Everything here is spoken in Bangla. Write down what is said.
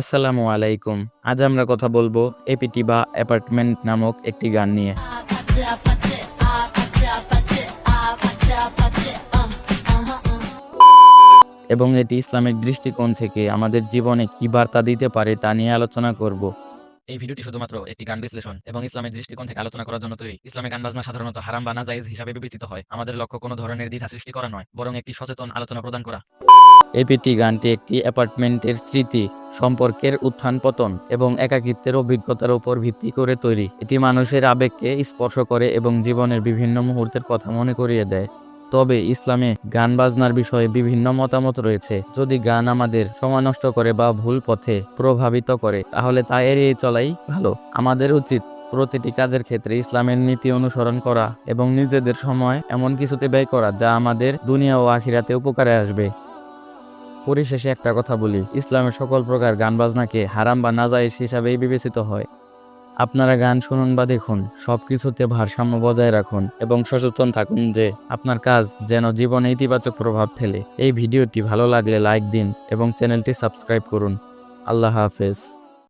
আসসালামু আলাইকুম। আজ আমরা কথা বলব এপিটি বা অ্যাপার্টমেন্ট নামক একটি গান নিয়ে। এবং এটি ইসলামিক দৃষ্টিকোণ থেকে আমাদের জীবনে কি বার্তা দিতে পারে তা নিয়ে আলোচনা করব। এই ভিডিওটি শুধুমাত্র একটি গান বিশ্লেষণ এবং ইসলামের দৃষ্টিকোণ থেকে আলোচনা করার জন্য তৈরি। ইসলামে গান বাজনা সাধারণত হারাম বা নাজাইজ হিসাবে বিবেচিত হয়। আমাদের লক্ষ্য কোনো ধরনের দ্বিধা সৃষ্টি করা নয়, বরং একটি সচেতন আলোচনা প্রদান করা। এপিটি গানটি একটি অ্যাপার্টমেন্টের স্মৃতি, সম্পর্কের উত্থান পতন এবং একাকিত্বের অভিজ্ঞতার উপর ভিত্তি করে তৈরি। এটি মানুষের আবেগকে স্পর্শ করে এবং জীবনের বিভিন্ন মুহূর্তের কথা মনে করিয়ে দেয়। তবে ইসলামে গান বাজনার বিষয়ে বিভিন্ন মতামত রয়েছে। যদি গান আমাদের সময় নষ্ট করে বা ভুল পথে প্রভাবিত করে, তাহলে তা এড়িয়ে চলাই ভালো। আমাদের উচিত প্রতিটি কাজের ক্ষেত্রে ইসলামের নীতি অনুসরণ করা এবং নিজেদের সময় এমন কিছুতে ব্যয় করা যা আমাদের দুনিয়া ও আখিরাতে উপকারে আসবে। পরিশেষে একটা কথা বলি। ইসলামের সকল প্রকার গান বাজনাকে হারাম বা নাজাইশ হিসাবেই বিবেচিত হয়। আপনারা গান শুনুন বা দেখুন সব কিছুতে ভারসাম্য বজায় রাখুন এবং সচেতন থাকুন যে আপনার কাজ যেন জীবনে ইতিবাচক প্রভাব ফেলে। এই ভিডিওটি ভালো লাগলে লাইক দিন এবং চ্যানেলটি সাবস্ক্রাইব করুন। আল্লাহ হাফেজ।